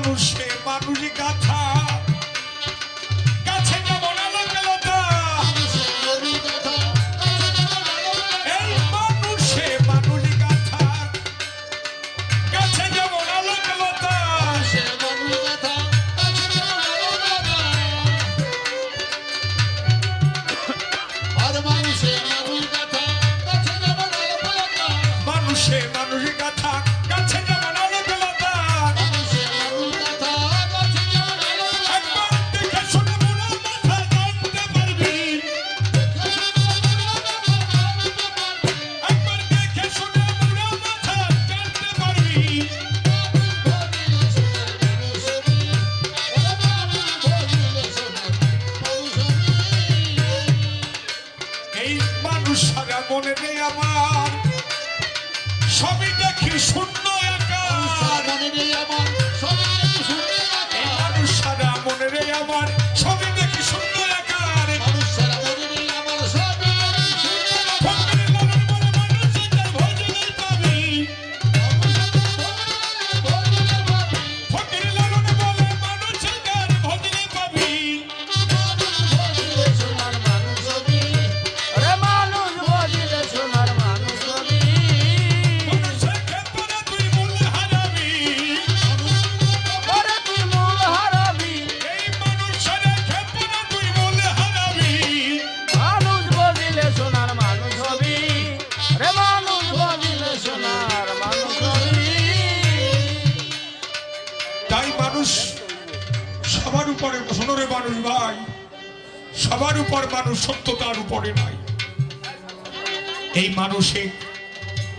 মানুষে মানুষ গাছ মনে রে আমার। সবই দেখি শূন্য একা মনে রে ভাই, মানুষ সবার উপরে শোনরে মানুষ ভাই, সবার উপর মানুষ সত্যতার উপরে ভাই এই মানুষে